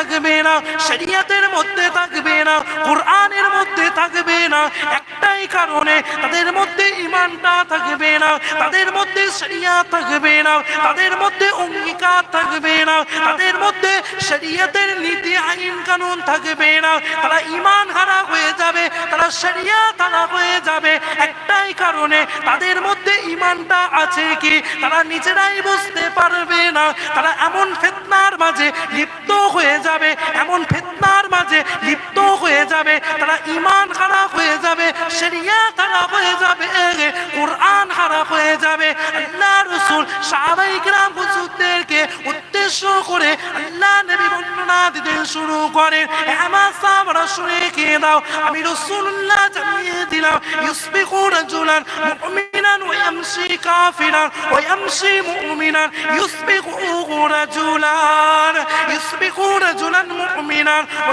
থাকবে না, শরিয়াতের মধ্যে থাকবে না, কোরআনের মধ্যে থাকবে না, একটাই কারণে তাদের মধ্যে ইমানটা থাকবে না, তাদের মধ্যে শরিয়া থাকবে না, তাদের মধ্যে অঙ্গীকার থাকবে না, তাদের মধ্যে শরিয়াতের নীতি, আইন, কানুন থাকবে না, তারা ইমান হারা হয়ে যাবে, তারা শরিয়া তারা হয়ে যাবে, একটাই কারণে তাদের মধ্যে ইমানটা আছে কি, তারা নিজেরাই বুঝতে পারবে না, তারা এমন ফেতনার মাঝে লিপ্ত হয়ে যাবে, এমন ফেতনার মাঝে লিপ্ত হয়ে যাবে, তারা ইমান খারাপ হয়ে যাবে, শরিয়া খারাপ হয়ে যাবে কোরআন খারাপ হয়ে যাবে। আল্লাহ রসুল সাহাবাই গ্রাম হুজুরদেরকে উদ্দেশ্য করে আল্লাহ নবী বর্ণনা দিতে শুরু করেন। আমার শুনে খেয়ে দাও, আমি রসুল্লাহ জানিয়ে দিলাম ইউসবিকু রাজুলান মুমিনান ওয়া ইয়ামশি কাফিরান, ওয়া ইয়ামশি মুমিনান ইউসবিকু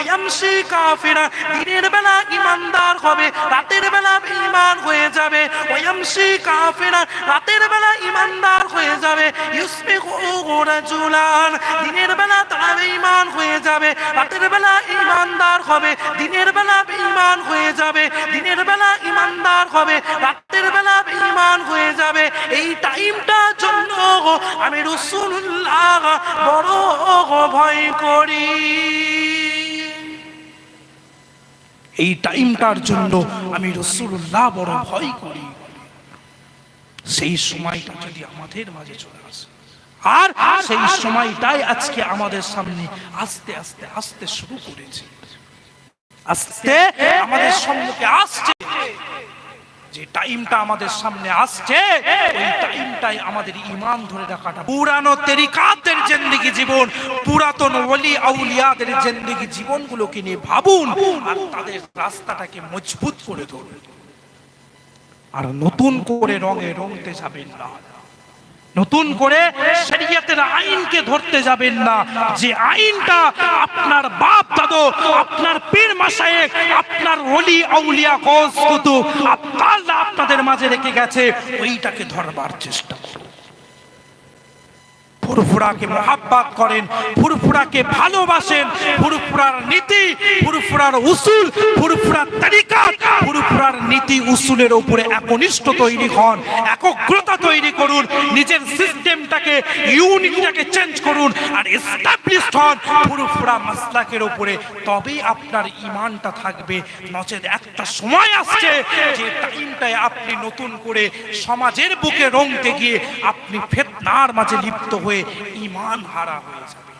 ইয়ামশি কাফিরান। দিনের বেলা ইমানদার হবে, রাতের বেলা ঈমান হয়ে যাবে। ওয়া ইয়ামশি কাফিরান, রাতের বেলা ইমানদার হয়ে যাবে। ইউসবিকু রাজুলান, দিনের বেলা তারা ঈমান হয়ে যাবে। রাতের বেলা ঈমানদার হবে, দিনের বেলা ঈমান হয়ে যাবে। দিনের বেলা ঈমানদার হবে, রাতের বেলা ঈমান হয়ে যাবে। এই টাইমটার জন্য আমি রসুল্লাহ বড় ভয় করি। এই টাইমটার জন্য আমি রসুল্লাহ বড় ভয় করি। সেই সময়টা যদি আমাদের মাঝে চলে আসে, আর সেই সময়টাই আজকে আমাদের সামনে আস্তে আস্তে, আসতে শুরু করেছে। আস্তে আমাদের সম্মুখে আসছে। যে টাইমটা আমাদের সামনে আসছে, ওই টাইমটাই আমাদের ইমান ধরে রাখাটা। পুরানো তেরিকাতের জিন্দেগি জীবন, পুরাতন ওলি আউলিয়াদের জিন্দেগি জীবনগুলোকে নিয়ে ভাবুন আর তাদের রাস্তাটাকে মজবুত করে ধরুন। আর নতুন করে রঙে রঙতে যাবেন না। নতুন করে শরীয়তের আইনকে ধরতে যাবেন না। যে আইনটা আপনার বাপ, দাদু, আপনার পীর মাসায়েক আপনার ওলি, আউলিয়া, কস কুতুব আল্লাহ আপনাদের মাঝে রেখে গেছে। ওইটাকে ধরবার চেষ্টা ফুরফুরাকে মহাব্বাত করেন, ফুরফুরাকে ভালোবাসেন, ফুরফুরার নীতি, ফুরফুরার উসুল, ফুরফুরার তরিকা ফুরফুরার নীতি উসুলের উপরে একনিষ্ঠ তৈরি হন, একগ্রতা তৈরি করুন, নিজের সিস্টেমটাকে, ইউনিটটাকে চেঞ্জ করুন আর এস্টাবলিশড হন। ফুরফুরা মাসলাকের উপরে তবেই আপনার ইমানটা থাকবে। নচেত একটা সময় আসছে যে টাইমটায় আপনি নতুন করে সমাজের বুকে রংতে গিয়ে আপনি ফেতনার মাঝে লিপ্ত হয়ে ইমান হারা হয়ে যাবে।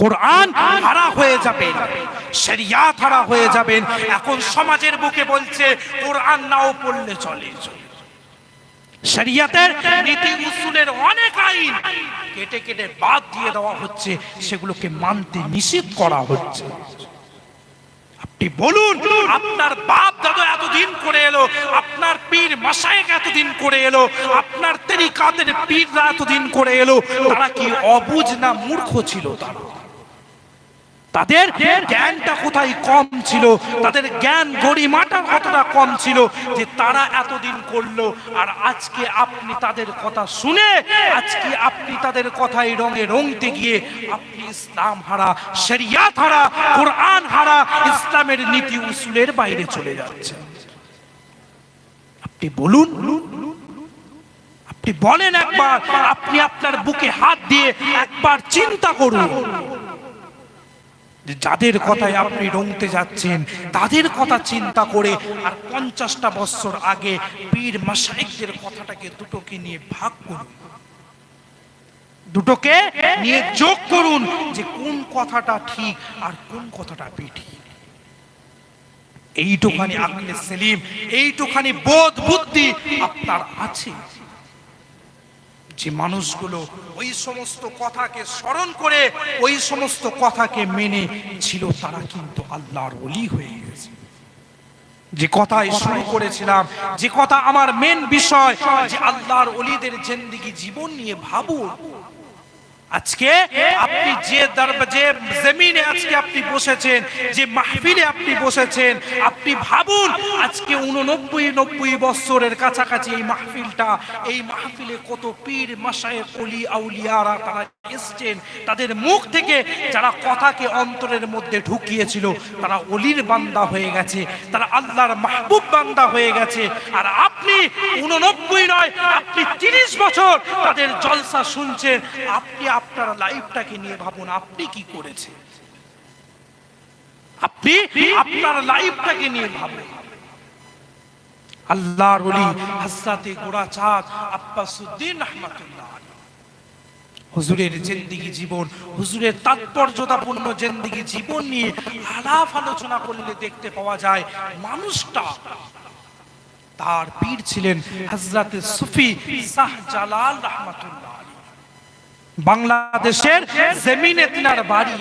কোরআন হারা হয়ে যাবেন শরিয়াত হারা হয়ে যাবেন এখন সমাজের বুকে বলছে, কোরআন নাও পড়লে চলে। শরিয়াতের নীতি উসুলের অনেক আইন কেটে কেটে বাদ দিয়ে দেওয়া হচ্ছে, সেগুলোকে মানতে নিষেধ করা হচ্ছে। আপনি বলুন, আপনার বাপ দাদু এতদিন করে এলো আপনার পীর মাসায়েক এতদিন করে এলো, আপনার তেরিকাতের পীররা এতদিন করে এলো, তারা কি অবুঝ না মূর্খ ছিল তারা? তাদের জ্ঞানটা কোথায় কম ছিল? তাদের জ্ঞান গরিমাটা কতটা কম ছিল যে তারা এতদিন করল? আর আজকে আপনি তাদের কথা শুনে, আজকে আপনি তাদের কথায় রঙে রঙতে গিয়ে আপনি ইসলাম হারা, শরিয়াত হারা, কোরআন হারা, ইসলামের নীতি উসুলের বাইরে চলে যাচ্ছে আপনি বলুন। আপনি বলেন একবার, আপনি আপনার বুকে হাত দিয়ে একবার চিন্তা করুন। যাদের কথায় আপনি রংতে যাচ্ছেন, তাদের কথা চিন্তা করে আর পঞ্চাশটা বছর আগে পীর মাসাইকদের কথাটাকে দুটোকে নিয়ে ভাগ করুন। দুটোকে নিয়ে যোগ করুন যে কোন কথাটা ঠিক আর কোন কথাটা বেঠিক। এইটুখানি আকলে সেলিম এইটুখানি বোধ বুদ্ধি আপনার আছে। যে মানুষগুলো ওই সমস্ত কথাকে স্মরণ করে ওই সমস্ত কথাকে মেনে ছিল তারা কিন্তু আল্লাহর অলি হয়ে গেছে। যে কথাই শুরু করেছিলাম যে কথা আমার মেন বিষয় যে আল্লাহর অলিদের জিন্দিগি জীবন নিয়ে ভাবুন। আজকে আপনি যে যে জমিনে আজকে আপনি বসেছেন, যে মাহফিলে আপনি বসেছেন, আপনি ভাবুন আজকে উননব্বই নব্বই বছরের কাছাকাছি এই মাহফিলটা, এই মাহফিলে কত পীর মাসায় কলি আউলিয়ারা তারা এসছেন, তাদের মুখ থেকে যারা কথাকে অন্তরের মধ্যে ঢুকিয়েছিল, তারা অলির বান্দা হয়ে গেছে, তারা আল্লাহর মাহবুব বান্দা হয়ে গেছে, আর আপনি উননব্বই নয়, আপনি তিরিশ বছর তাদের জলসা শুনছেন, আপনি আপনার লাইফটাকে নিয়ে ভাবুন আপনি কি করেছেন? আপনি? আপনার লাইফটাকে নিয়ে ভাবুন। আল্লাহর ওলি হাসরাতে গোড়া চাঁদ আব্বাসুদ্দিন রহমাতুল্লাহ হুজুরের জিন্দিগি জীবন হুজুরের তাৎপর্যতাপূর্ণ জিন্দিগি জীবন নিয়ে আলাপ আলোচনা করলে দেখতে পাওয়া যায় মানুষটা তার পীর ছিলেন হজরতে সুফি শাহজালাল রহমাতুল্লাহ আলাইহি। বাংলাদেশের জমিনে তিনার বাড়ি।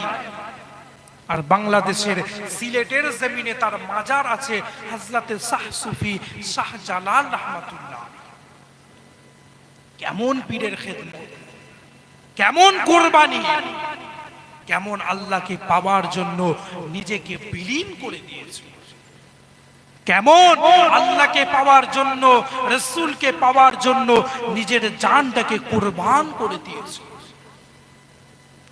আর বাংলাদেশের সিলেটের জমিনে তার মাজার আছে হজরতে শাহ সুফি শাহজালাল রহমাতুল্লাহ। আলাইহি। কেমন পীরের খেদমত, কেমন কোরবানি, কেমন আল্লাহকে পাওয়ার জন্য নিজেকে বিলীন করে দিয়েছে। কেমন আল্লাহকে পাওয়ার জন্য, রসুলকে পাওয়ার জন্য নিজের জানটাকে কোরবান করে দিয়েছে।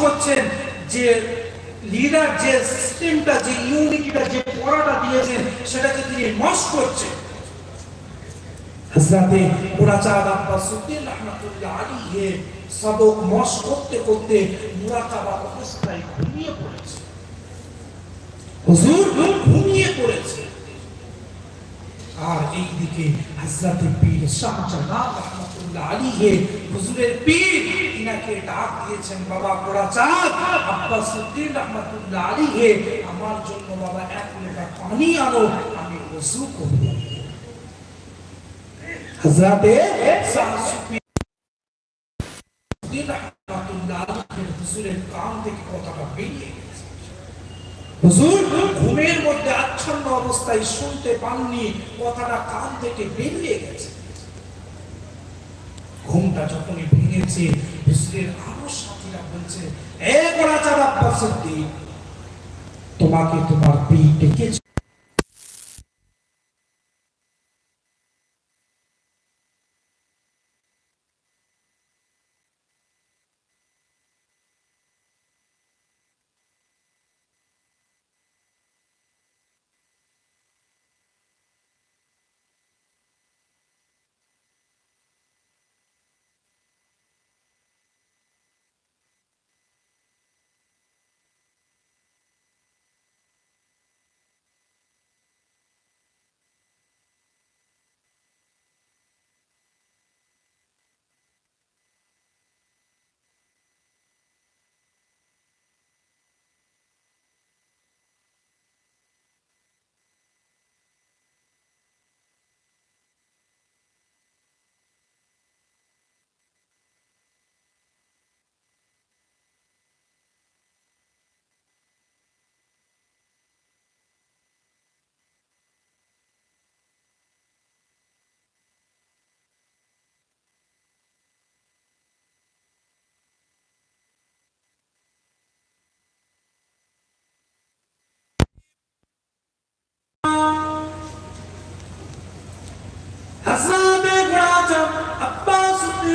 করছেন, যে লিডার যে সিস্টেমটা যে ইউনিটিটা যে পড়াটা দিয়েছেন, সেটাকে তিনি মশ করছেন। হযরতে মুরাচাঁদ আব্বাসউদ্দিন রহমাতুল্লাহ আলাইহি সবক মশ করতে করতে মুরাকাবা অবস্থায় ঘুমিয়ে পড়েছে। হুজুর, ঘুমিয়ে পড়েছে। আর এইদিকে হযরতে পীর শাহজালাল রহমাতুল্লাহ আলাইহি, হুজুরের পীর, ইনাকে ডাক দিয়েছেন, বাবা গোড়াচাঁদ আব্বাসউদ্দিন রহমাতুল্লাহ আলাইহি, আমার জন্য বাবা, এক লোটা পানি আনো, আমি ওযু করব। উদ্দিন রহমাতুল্লাহ আলাইহি হুজুরের কান থেকে কথাটা বেরিয়ে হুজুর, ঘুমের মধ্যে আচ্ছন্ন অবস্থায় শুনতে পাননি, কথাটা কান থেকে বেরিয়ে গেছে। ঘুমটা যখনই ভেঙেছে, হুজুরের আরও সাথীরা বলছে, এ গোড়াচার আব্বাসুদ্দিন তোমাকে তোমার পি ডেকেছে হাসানে গোড়াচাঁদ আব্বাসউদ্দিন রহমাতুল্লাহ আলাইহি হুজুর আমার বলতে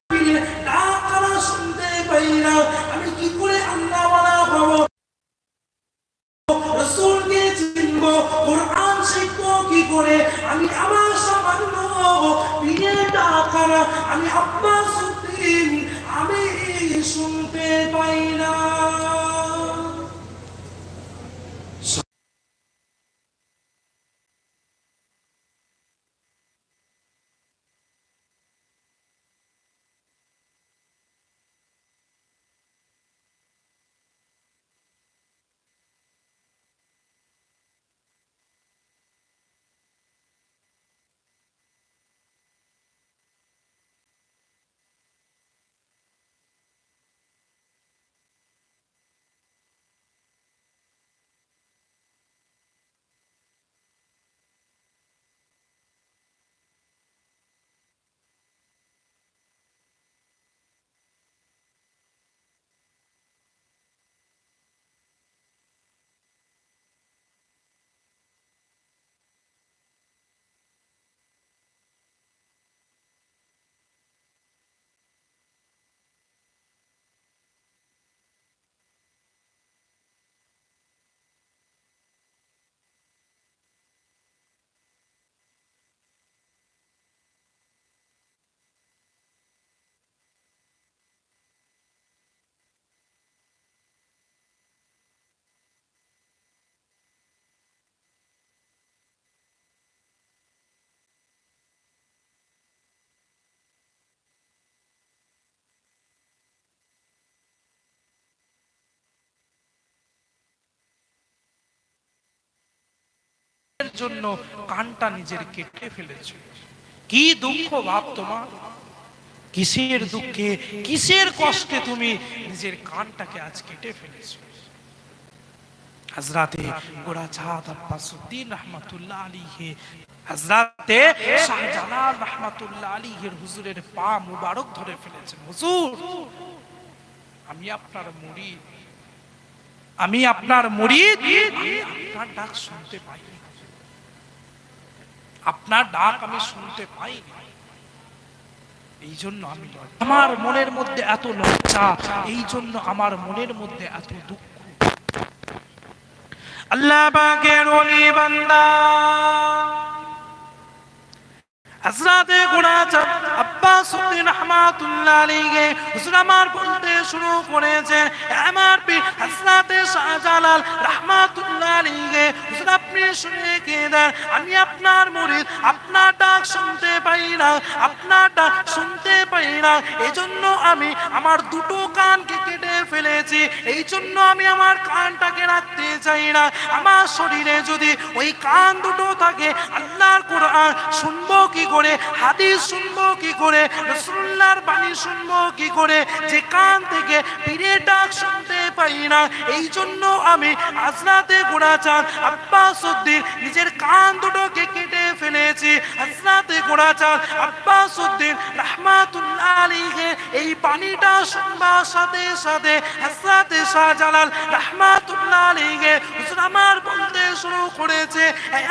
জন্য কানটা নিজের কেটে ফেলেছো। কি দুঃখ ভাব তোমার? কিসের দুঃখে কিসের কষ্টে তুমি নিজের কানটাকে আজ কেটে ফেলেছো? হজরতে গোড়া চাঁদ আব্বাসুদ্দিন রহমতুল্লাহ হজরতে শাহজালাল রহমতুল্লাহ হুজুরের পা মুবারক ধরে ফেলেছেন। হুজুর আমি আপনার মুরিদ আমি আপনার আপনার ডাক শুনতে পাই আপনার ডাক আমি শুনতে পাই। এই জন্য আমি আমার মনের মধ্যে এত লজ্জা এই জন্য আমার মনের মধ্যে এত দুঃখ। আল্লাহ পাকের ওলি বান্দা। আব্বাস উদ্দিন হুজুর আমার বলতে শুরু করেছে আমার পীর হযরতে শাহজালাল রহমাতুল্লাহ আলাইহি, হুজুর আপনি শুনে কে দেন। আমি আপনার মুরিদ, আপনার ডাক শুনতে পাই না, আপনার ডাক শুনতে পাই না। এজন্য আমি আমার দুটো কানকে কেটে ফেলেছি। এই জন্য আমি আমার কানটাকে রাখতে চাই না। আমার শরীরে যদি ওই কান দুটো থাকে, আল্লাহর কোরআন শুনব কি করে, হাদিস শুনব কি করে রসুল্লাহর বাণী শুনব কি করে, যে কান থেকে পীরের ডাক শুনতে পাই না। এই জন্য আমি আজরাতে গোড়াচাঁদ, আব্বাস উদ্দিন নিজের কান দুটোকে কেটে ফেলেছি। আজরাতে গোড়াচাঁদ আব্বাস উদ্দিন রহমাতুল্লাহ এই পানিটা শুনবার সাথে সাথে হাসরাতে শাহজালাল রহমাতুল্লাহ আলীকে হুজুর আমার বলতে শুরু করেছে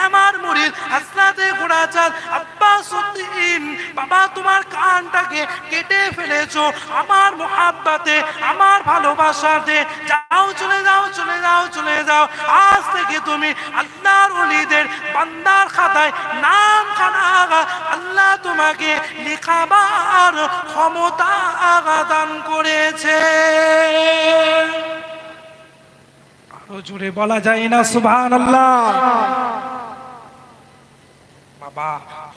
আমার মুরিদ হাসরাতে গোড়াচাঁদ আব্বাস উদ্দিন বাবা তোমার কানটাকে কেটে ফেলেছো। আমার মোহাব্বাতে, আমার ভালোবাসাতে চলে যাও চলে যাও চলে যাও। আজ থেকে তুমি আল্লাহর ওলিদের বান্দার খাতায় নাম খানা আল্লাহ তোমাকে লেখাবার ক্ষমতা দান করেছে। আরও জোরে বলা যায় না সুবহান আল্লাহ বাবা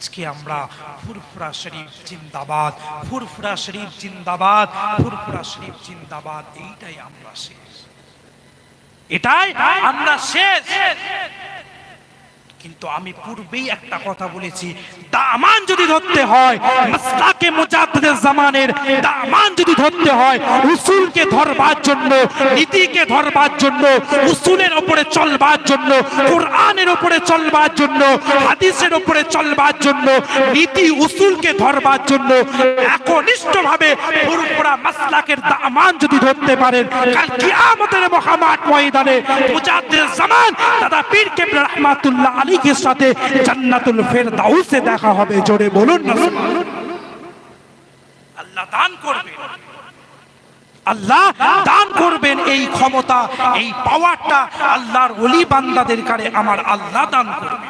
আজকে আমরা ফুরফুরা শরীফ জিন্দাবাদ, ফুরফুরা শরীফ জিন্দাবাদ, ফুরফুরা শরীফ জিন্দাবাদ, এইটাই আমরা শেষ। এটাই আমরা শেষ। কিন্তু আমি পূর্বেই একটা কথা বলেছি। দামান যদি ধরতে হয়, মাসলাকে মুজাদ্দিদের জামানের দামান যদি ধরতে হয়, উসুলকে ধরবার জন্য, নীতিকে ধরবার জন্য, উসুলের উপরে চলবার জন্য, কোরআনের উপরে চলবার জন্য, হাদিসের উপরে চলবার জন্য, নীতি উসুলকে ধরবার জন্য, একনিষ্ঠভাবে পুরোপুরা মাসলাকের দামান যদি ধরতে পারেন, কাল কিয়ামতের মহামাট ময়দানে মুজাদ্দিদের জামান, দাদা পীর কেবলা রহমাতুল্লাহ আলীর সাথে জান্নাতুল ফেরদাউসে দেখা হবে। জোরে বলুন না আল্লাহ দান করবে আল্লাহ দান করবেন এই ক্ষমতা, এই পাওয়ারটা আল্লাহর ওলি বান্দাদের কারে আমার আল্লাহ দান করবে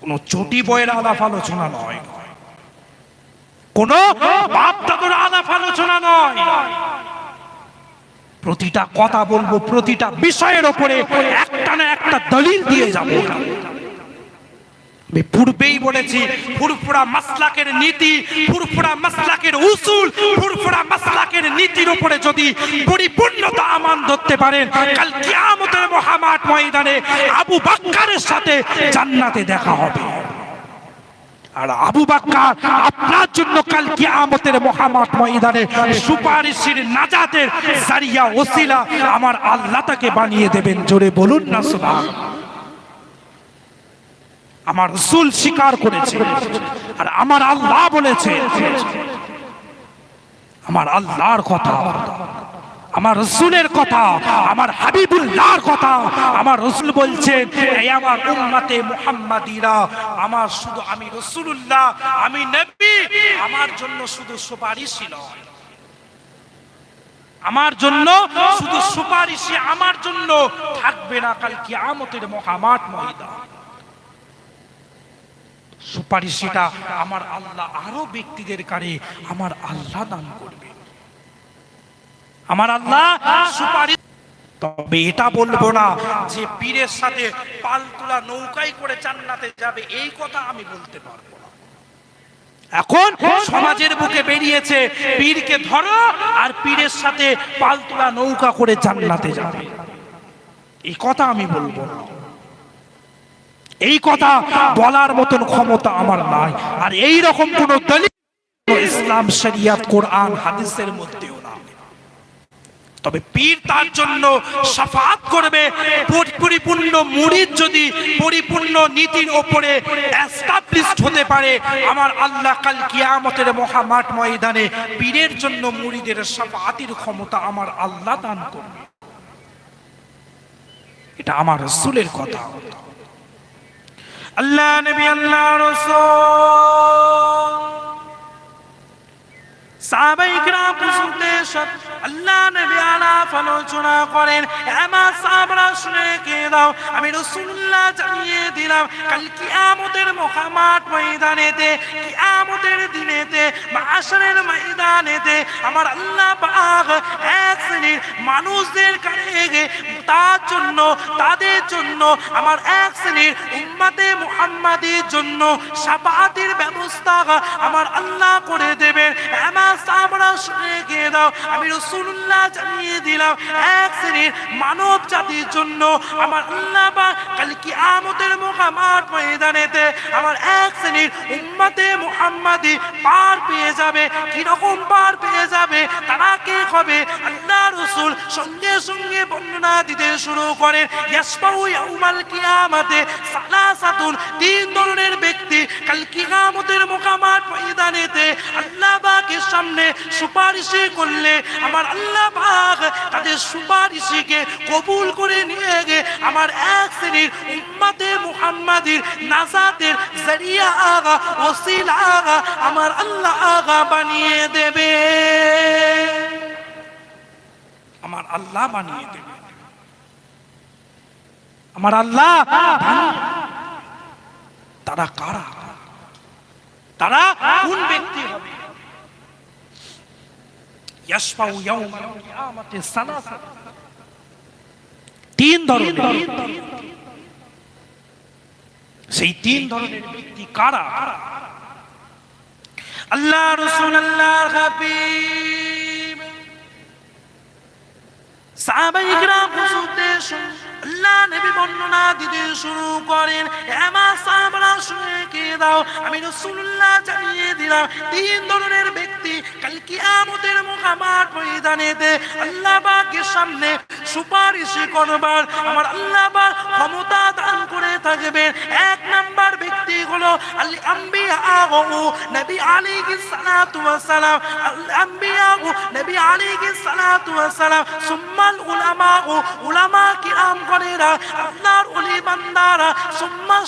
কোন চটি বইয়ের আলাপ আলোচনা নয়। কোন বাপ দাদুর আলাপ আলোচনা নয়। প্রতিটা কথা বলব, প্রতিটা বিষয়ের ওপরে একটা না একটা দলিল দিয়ে যাব। পূর্বেই বলেছি, ফুরফুরা মাসলাকের নীতি, ফুরফুরা মাসলাকের উসুল, ফুরফুরা মাসলাকের নীতির উপরে যদি পরিপূর্ণতা আমান ধরতে পারেন, কাল কিয়ামতের মহামাঠ ময়দানে আবু বাক্কারের সাথে জান্নাতে দেখা হবে। আর আবু বাক্কার আপনার জন্য কাল কিয়ামতের মহামাঠ ময়দানে সুপারিশের নাজাতের জারিয়া ওসিলা আমার আল্লাহ তাকে বানিয়ে দেবেন। জোরে বলুন না, সুবহানাল্লাহ। আমার রসুল স্বীকার করেছে আর আমার আল্লাহ বলেছে। আমার আল্লাহর কথা। আমার রসুলের কথা, আমার হাবিবুল্লাহর কথা, আমার রসুল বলছেন আমার উম্মতে মুহাম্মাদিরা, আমার শুধু আমি রসুলুল্লাহ, আমি নবী, আমার জন্য শুধু সুপারিশই নয়। আমার জন্য শুধু সুপারিশই আমার জন্য থাকবে না কাল কিয়ামতের মহামাট ময়দান। সুপারিশটা আমার আল্লাহ আরও ব্যক্তিদের কারে আমার আল্লাহ দান করবে আমার আল্লাহ সুপারিশ। তবে এটা বলব না যে পীরের সাথে পালতুলা নৌকায় করে জান্নাতে যাবে, এই কথা আমি বলতে পারব এখন সমাজের বুকে বেরিয়েছে, পীরকে ধরো আর পীরের সাথে পালতুলা নৌকা করে জান্নাতে যাবে। এই কথা আমি বলব না। এই কথা বলার মতন ক্ষমতা আমার নাই। আর এই রকম কোন দলিল ইসলাম, শরিয়াত, কোরআন, হাদিসের মধ্যেও তবে পীর তার জন্য সাফাত করবে। পরি- পরিপূর্ণ মুরিদ যদি পরিপূর্ণ নীতির ওপরে এস্টাবলিশড হতে পারে, আমার আল্লাহ কাল কিয়ামতের মহামাঠ ময়দানে পীরের জন্য মুরিদের সাফাতির ক্ষমতা আমার আল্লাহ দান করবে। এটা আমার রসুলের কথা। আল্লাহ নবী, আল্লাহ রসুল। আলোচনা করেন। আমার আমি আল্লাহ এক শ্রেণির মানুষদের কাছে তার জন্য, তাদের জন্য, আমার এক শ্রেণির উম্মতে মুহাম্মাদের জন্য সাফাতের ব্যবস্থা আমার আল্লাহ করে দেবেন। আমার সাহাবারা শুনে গিয়ে দাও, আমি রসুল্লাহ জানিয়ে দিলাম, এক শ্রেণির মানব জাতির জন্য আমার আল্লাহ বা কাল কি আমতের মোকামাত ময়দানেতে আমার এক শ্রেণির উম্মতে মুহাম্মাদি পার পেয়ে যাবে, কীরকম পার পেয়ে যাবে, তারা কে হবে? আল্লাহ রসুল সঙ্গে সঙ্গে বর্ণনা দিতে শুরু করেন ইয়াসমাউ ইয়াউমাল কিয়ামাতে সালাসাতুন, তিন ধরনের ব্যক্তি কাল কিয়ামতের মোকামাত ময়দানেতে আল্লাহ পাকের সামনে সুপারিশি করলে আমার আল্লাহ পাক তাদের সুপারিশিকে কবুল করে নিয়ে গে আমার এক শ্রেণির উম্মতে মুহাম্মাদির নাজাতের জরিয়া আগা, ওসিলা আগা আমার আল্লাহ আগা বানিয়ে দেবে। আমার আল্লাহ বানিয়ে দেবে। আমার আল্লাহ তারা কারা? তারা কোন ব্যক্তি হবে? ইয়াসফাউ ইয়াউমাল কিয়ামাতি সালাসা তিন ধরনের সেই তিন ধরনের ব্যক্তি কারা আল্লাহ রসুল আল্লাহ হাবিব আল্লাহ বর্ণনা দিতে শুরু করেন। কে দাও? আমি জানিয়ে দিলাম তিন ধরনের ব্যক্তি কাল সামনে সুপারিশ করবার আমার আল্লাহ ক্ষমতা দান করে থাকবেন। এক নাম্বার হলো আল আম্বিয়া ও নবী সালাতু সালাম আল আম্বিয়া ও নবী সালাতু সালাম সুম্মাল উলামা ও উলামা কিরাম আল্লাহর ওলি বান্দারা সুম্মা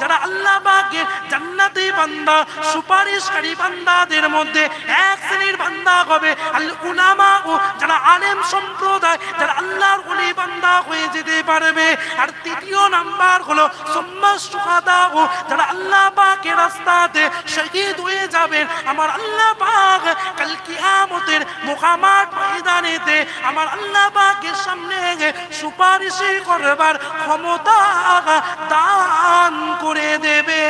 যারা আল্লাহ পাকের জান্নাতি বান্দা, সুপারিশকারী বান্দাদের মধ্যে এক শ্রেণির বান্দা হবে। আল উলামা যারা আলেম সম্প্রদায়, যারা আল্লাহর ওলি বান্দা হয়ে যেতে পারবে। আর তৃতীয় নাম্বার হলো সুম্মা শুহাদা ও যারা আল্লাহ পাকের রাস্তাতে শহীদ হয়ে যাবেন, আমার আল্লাহ পাক কাল কিয়ামতের মুকামাত ময়দানেতে আমার আল্লাহ পাকের সামনে সুপারিশ করবার ক্ষমতা দান করে দেবে।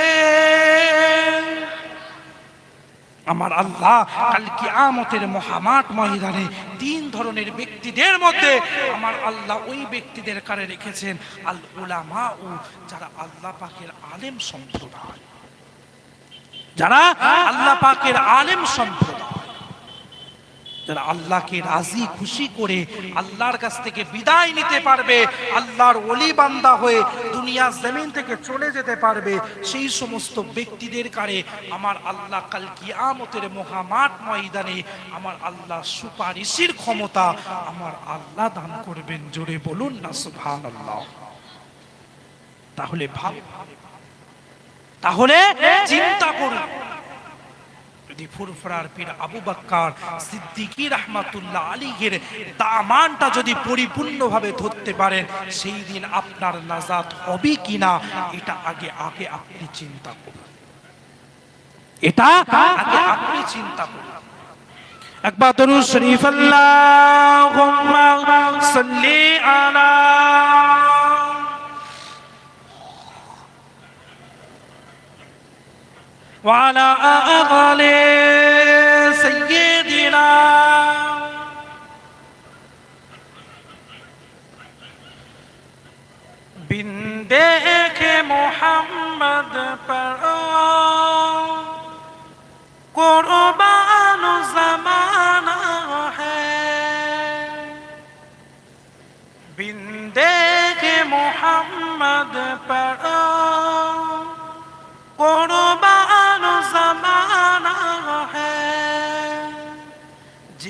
আমার আল্লাহ কাল আমতের মহামাট ময়দানে তিন ধরনের ব্যক্তিদের মধ্যে আমার আল্লাহ ওই ব্যক্তিদের কারে রেখেছেন? আল উলামা ও যারা আল্লাহ পাকের আলেম সম্প্রদায়। যারা আল্লাহ পাকের আলেম সম্প্রদায়। যারা আল্লাহকে রাজি, খুশি করে আল্লাহর কাছ থেকে বিদায় নিতে পারবে, আল্লাহর ওলি বান্দা হয়ে দুনিয়া জমিন থেকে চলে যেতে পারবে। সেই সমস্ত ব্যক্তিদের কারে আমার আল্লাহ কাল কিয়ামতের মহামাট ময়দানে আমার আল্লাহ সুপারিশের ক্ষমতা আমার আল্লাহ দান করবেন। জোরে বলুন না সুবহান আল্লাহ তাহলে ভাব, তাহলে চিন্তা করুন। ফুরফুরার পীর আবু বাক্কার সিদ্দিকী রহমাতুল্লাহ আলীর দামানটা যদি পরিপূর্ণভাবে ধরতে পারেন, সেই দিন আপনার নাজাত হবে কিনা, এটা আগে আগে আপনি চিন্তা করুন। এটা আগে আপনি চিন্তা করুন। একবার দরুদ শরীফ, আল্লাহুম্মা সাল্লি আলা وعلى آل سيدنا بندئك محمد پر قربان زمان بندئك محمد پر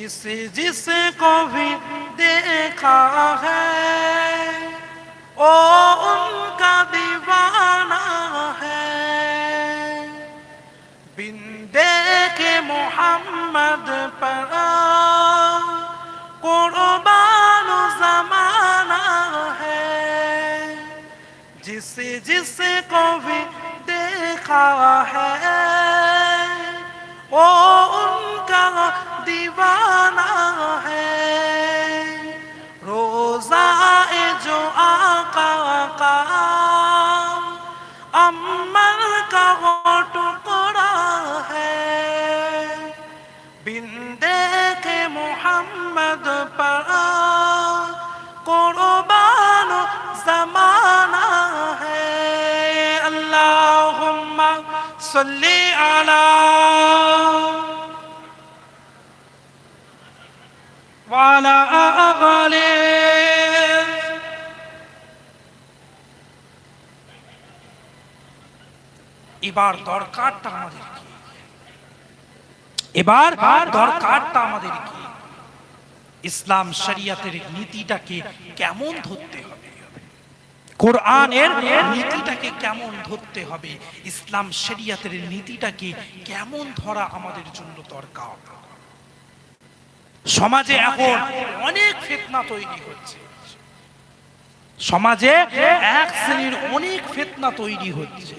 जिस जिस को भी देखा है ओ उनका दीवाना है बिन देखे मोहम्मद पर कुर्बान जमाना है जिस जिस को भी देखा है वो उनका دیوانہ ہے روزہ جو آقا کا امن کا وہ ٹکڑا ہے بندے کے محمد پر قربان زمانہ ہے اللہم صلی علی وعلى آله. এবার দরকারটা আমাদের কি? এবার দরকারটা আমাদের কি? ইসলাম শরিয়াতের নীতিটাকে কেমন ধরতে হবে? কোরআনের নীতিটাকে কেমন ধরতে হবে? ইসলাম শরিয়াতের নীতিটাকে কেমন ধরা আমাদের জন্য দরকার? সমাজে এখন অনেক ফিতনা তৈরি হচ্ছে। সমাজে এক শ্রেণির অনেক ফিতনা তৈরি হচ্ছে।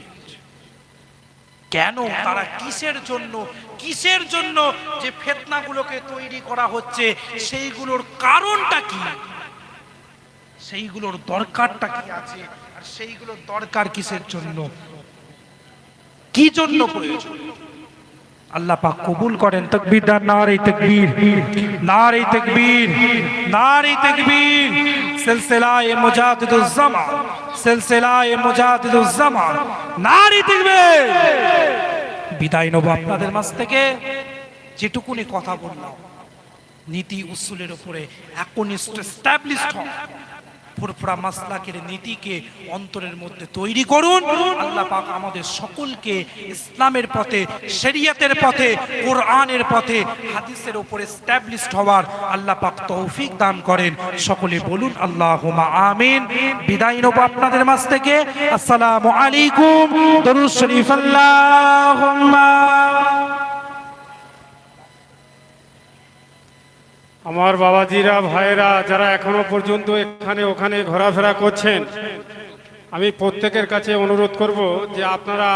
কেন? তারা কিসের জন্য? কিসের জন্য যে ফেতনাগুলোকে তৈরি করা হচ্ছে? সেইগুলোর কারণটা কি? সেইগুলোর দরকারটা কি আছে? আর সেইগুলোর দরকার কিসের জন্য কি জন্য? প্রয়োজন? আল্লাহ পাক কবুল করেন। তকবীর দান নারে তকবীর। নারে তকবীর নারে তকবীর। সিলসিলায়ে মুজাহিদুজ জামান, সিলসিলায়ে মুজাহিদুজ জামান। নারে তকবীর। বিদায় নেব আপনাদের মাঝ থেকে। যেটুকুনি কথা বললাম, নীতি, উসুলের উপরে একনিষ্ঠ স্ট্যাবলিশড হন ফুরফুরা মাসলাকের নীতিকে অন্তরের মধ্যে তৈরি করুন। আল্লাহ পাক আমাদের সকলকে ইসলামের পথে, শরিয়তের পথে, কোরআনের পথে, হাদিসের উপরে স্ট্যাবলিশড হওয়ার আল্লাহ পাক তৌফিক দান করেন। সকলে বলুন আল্লাহুম্মা আমিন। বিদায় নেব আপনাদের মাঝ থেকে। আসসালামু আলাইকুম। দরুদ শরীফ। আল্লাহুম্মা আমার বাবাজিরা ভাইরা যারা এখনও পর্যন্ত এখানে, ওখানে ঘোরাফেরা করছেন, আমি প্রত্যেকের কাছে অনুরোধ করব যে আপনারা